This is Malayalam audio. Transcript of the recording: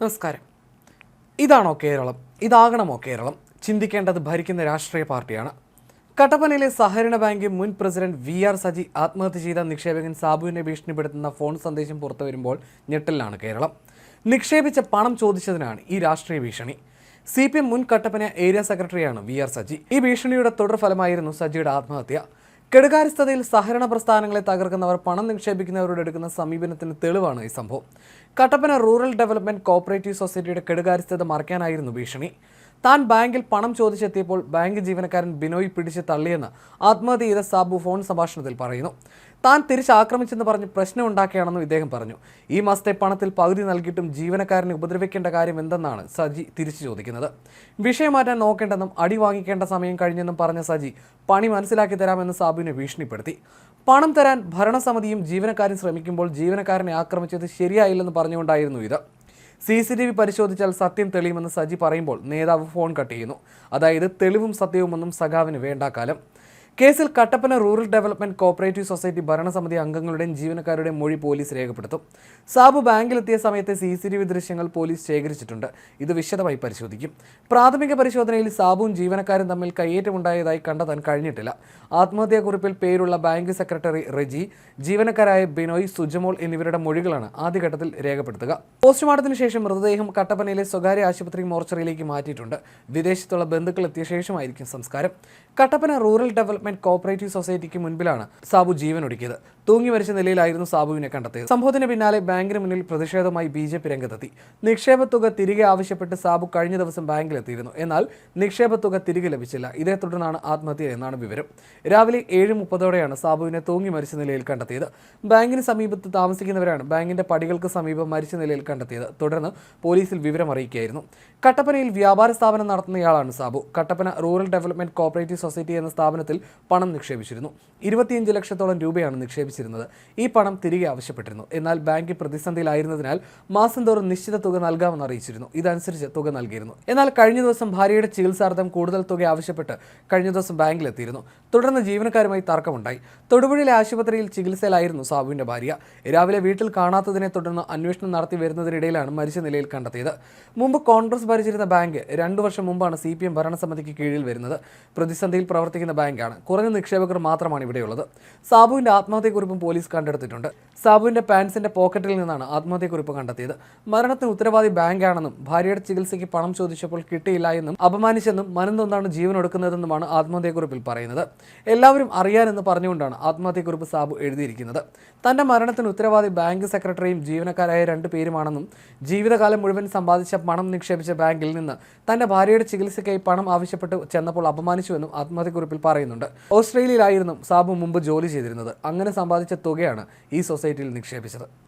നമസ്കാരം. ഇതാണോ കേരളം? ഇതാകണമോ കേരളം? ചിന്തിക്കേണ്ടത് ഭരിക്കുന്ന രാഷ്ട്രീയ പാർട്ടിയാണ്. കട്ടപ്പനയിലെ സഹകരണ ബാങ്ക് മുൻ പ്രസിഡന്റ് വി ആർ സജി ആത്മഹത്യ ചെയ്ത നിക്ഷേപകൻ സാബുവിനെ ഭീഷണിപ്പെടുത്തുന്ന ഫോൺ സന്ദേശം പുറത്തു വരുമ്പോൾ ഞെട്ടലിലാണ് കേരളം. നിക്ഷേപിച്ച പണം ചോദിച്ചതിനാണ് ഈ രാഷ്ട്രീയ ഭീഷണി. സി പി എം മുൻ കട്ടപ്പന ഏരിയ സെക്രട്ടറിയാണ് വി ആർ സജി. ഈ ഭീഷണിയുടെ തുടർഫലമായിരുന്നു സജിയുടെ ആത്മഹത്യ. കെടുകാര്യസ്ഥതയിൽ സഹകരണ പ്രസ്ഥാനങ്ങളെ തകർക്കുന്നവർ പണം നിക്ഷേപിക്കുന്നവരോട് എടുക്കുന്ന സമീപനത്തിന് തെളിവാണ് ഈ സംഭവം. കട്ടപ്പന റൂറൽ ഡെവലപ്മെന്റ് കോപ്പറേറ്റീവ് സൊസൈറ്റിയുടെ കെടുകാര്യസ്ഥത മറയ്ക്കാനായിരുന്നു ഭീഷണി. താൻ ബാങ്കിൽ പണം ചോദിച്ചെത്തിയപ്പോൾ ബാങ്ക് ജീവനക്കാരൻ ബിനോയ് പിടിച്ച് തള്ളിയെന്ന് ആത്മഹത്യ ചെയ്ത സാബു ഫോൺ സംഭാഷണത്തിൽ പറയുന്നു. താൻ തിരിച്ചാക്രമിച്ചെന്ന് പറഞ്ഞ് പ്രശ്നം ഉണ്ടാക്കുകയാണെന്നും ഇദ്ദേഹം പറഞ്ഞു. ഈ മാസത്തെ പണത്തിൽ പകുതി നൽകിയിട്ടും ജീവനക്കാരനെ ഉപദ്രവിക്കേണ്ട കാര്യം എന്തെന്നാണ് സജി തിരിച്ചു ചോദിക്കുന്നത്. വിഷയം മാറ്റാൻ നോക്കേണ്ടെന്നും അടി വാങ്ങിക്കേണ്ട സമയം കഴിഞ്ഞെന്നും പറഞ്ഞ സജി പണി മനസ്സിലാക്കി തരാമെന്ന് സാബുവിനെ ഭീഷണിപ്പെടുത്തി. പണം തരാൻ ഭരണസമിതിയും ജീവനക്കാരും ശ്രമിക്കുമ്പോൾ ജീവനക്കാരനെ ആക്രമിച്ചത് ശരിയായില്ലെന്ന് പറഞ്ഞുകൊണ്ടായിരുന്നു ഇത്. സി സി ടി വി പരിശോധിച്ചാൽ സത്യം തെളിയുമെന്ന് സജി പറയുമ്പോൾ നേതാവ് ഫോൺ കട്ട് ചെയ്യുന്നു. അതായത് തെളിവും സത്യവുമൊന്നും സഖാവിന് വേണ്ട കാലം. കേസിൽ Kattappana rural development cooperative society ഭരണസമിതി അംഗങ്ങളുടെയും ജീവനക്കാരുടെയും മൊഴി പോലീസ് രേഖപ്പെടുത്തും. സാബു ബാങ്കിലെത്തിയ സമയത്തെ സി സി ടി വി ദൃശ്യങ്ങൾ പോലീസ് ശേഖരിച്ചിട്ടുണ്ട്. ഇത് വിശദമായി പരിശോധിക്കും. പ്രാഥമിക പരിശോധനയിൽ സാബുവും ജീവനക്കാരും തമ്മിൽ കയ്യേറ്റമുണ്ടായതായി കണ്ടെത്താൻ കഴിഞ്ഞിട്ടില്ല. ആത്മഹത്യാക്കുറിപ്പിൽ പേരുള്ള ബാങ്ക് സെക്രട്ടറി റെജി ജീവനക്കാരായ ബിനോയ് സുജമോൾ എന്നിവരുടെ മൊഴികളാണ് ആദ്യഘട്ടത്തിൽ രേഖപ്പെടുത്തുക. പോസ്റ്റ്മോർട്ടത്തിന് ശേഷം മൃതദേഹം കട്ടപ്പനയിലെ സ്വകാര്യ ആശുപത്രി മോർച്ചറിയിലേക്ക് മാറ്റിയിട്ടുണ്ട്. വിദേശത്തുള്ള ബന്ധുക്കൾ എത്തിയ ശേഷമായിരിക്കും സംസ്കാരം. കട്ടപ്പന റൂറൽ ഡെവലപ്മെന്റ് കോപ്പറേറ്റീവ് സൊസൈറ്റിക്ക് മുൻപിലാണ് സാബു ജീവൻ ഒടുക്കിയത് തൂങ്ങി മരിച്ച നിലയിലായിരുന്നു സാബുവിനെ കണ്ടെത്തിയത്. സംഭവത്തിന് പിന്നാലെ ബാങ്കിന് മുന്നിൽ പ്രതിഷേധമായി ബി ജെ പി രംഗത്തെത്തി. നിക്ഷേപ തുക തിരികെ ആവശ്യപ്പെട്ട് സാബു കഴിഞ്ഞ ദിവസം ബാങ്കിലെത്തിയിരുന്നു. എന്നാൽ നിക്ഷേപ തുക തിരികെ ലഭിച്ചില്ല. ഇതേ തുടർന്നാണ് ആത്മഹത്യ എന്നാണ് വിവരം. രാവിലെ ഏഴ് മുപ്പതോടെയാണ് സാബുവിനെ തൂങ്ങി മരിച്ച നിലയിൽ കണ്ടെത്തിയത്. ബാങ്കിന് സമീപത്ത് താമസിക്കുന്നവരാണ് ബാങ്കിന്റെ പടികൾക്ക് സമീപം മരിച്ച നിലയിൽ കണ്ടെത്തിയത്. തുടർന്ന് പോലീസിൽ വിവരം അറിയിക്കുകയായിരുന്നു. കട്ടപ്പനയിൽ വ്യാപാര സ്ഥാപനം നടത്തുന്നയാളാണ് Sabu. Kattappana rural development cooperative society എന്ന സ്ഥാപനത്തിൽ പണം നിക്ഷേപിച്ചിരുന്നു. ഇരുപത്തിയഞ്ച് ലക്ഷത്തോളം രൂപയാണ് നിക്ഷേപിച്ചിരുന്നത്. ഈ പണം തിരികെ ആവശ്യപ്പെട്ടിരുന്നു. എന്നാൽ ബാങ്ക് പ്രതിസന്ധിയിലായിരുന്നതിനാൽ മാസം തോറും നിശ്ചിത തുക നൽകാമെന്ന് അറിയിച്ചിരുന്നു. ഇതനുസരിച്ച് തുക നൽകിയിരുന്നു. എന്നാൽ കഴിഞ്ഞ ദിവസം ഭാര്യയുടെ ചികിത്സാർത്ഥം കൂടുതൽ തുക ആവശ്യപ്പെട്ട് കഴിഞ്ഞ ദിവസം ബാങ്കിലെത്തിയിരുന്നു. തുടർന്ന് ജീവനക്കാരുമായി തർക്കമുണ്ടായി. തൊടുപുഴയിലെ ആശുപത്രിയിൽ ചികിത്സയിലായിരുന്നു സാബുവിന്റെ ഭാര്യ. രാവിലെ വീട്ടിൽ കാണാത്തതിനെ തുടർന്ന് അന്വേഷണം നടത്തി വരുന്നതിനിടയിലാണ് മരിച്ച നിലയിൽ കണ്ടെത്തിയത്. മുമ്പ് കോൺഗ്രസ് ഭരിച്ചിരുന്ന ബാങ്ക് രണ്ടു വർഷം മുമ്പാണ് സി പി എം ഭരണസമിതിക്ക് കീഴിൽ വരുന്നത്. പ്രതിസന്ധിയിൽ പ്രവർത്തിക്കുന്ന ബാങ്കാണ്. കുറഞ്ഞ നിക്ഷേപകർ മാത്രമാണ് ഇവിടെയുള്ളത്. സാബുവിന്റെ ആത്മഹത്യക്കുറിപ്പും പോലീസ് കണ്ടെടുത്തിട്ടുണ്ട്. സാബുവിന്റെ പാൻസിന്റെ പോക്കറ്റിൽ നിന്നാണ് ആത്മഹത്യക്കുറിപ്പ് കണ്ടെത്തിയത്. മരണത്തിന് ഉത്തരവാദി ബാങ്കാണെന്നും ഭാര്യയുടെ ചികിത്സയ്ക്ക് പണം ചോദിച്ചപ്പോൾ കിട്ടിയില്ല എന്നും അപമാനിച്ചെന്നും മനന്തൊന്നാണ് ജീവൻ ഒടുക്കുന്നതെന്നുമാണ് ആത്മഹത്യക്കുറിപ്പിൽ പറയുന്നത്. എല്ലാവരും അറിയാനെന്ന് പറഞ്ഞുകൊണ്ടാണ് ആത്മഹത്യക്കുറിപ്പ് സാബു എഴുതിയിരിക്കുന്നത്. തന്റെ മരണത്തിന് ഉത്തരവാദി ബാങ്ക് സെക്രട്ടറിയും ജീവനക്കാരായ രണ്ട് പേരുമാണെന്നും ജീവിതകാലം മുഴുവൻ സമ്പാദിച്ച പണം നിക്ഷേപിച്ച ബാങ്കിൽ നിന്ന് തന്റെ ഭാര്യയുടെ ചികിത്സയ്ക്കായി പണം ആവശ്യപ്പെട്ട് ചെന്നപ്പോൾ അപമാനിച്ചുവെന്നും ആത്മഹത്യക്കുറിപ്പിൽ പറയുന്നുണ്ട്. ഓസ്ട്രേലിയയിലായിരുന്നു സാബു മുമ്പ് ജോലി ചെയ്തിരുന്നത്. അങ്ങനെ സമ്പാദിച്ച തുകയാണ് ഈ സൊസൈറ്റിയിൽ നിക്ഷേപിച്ചത്.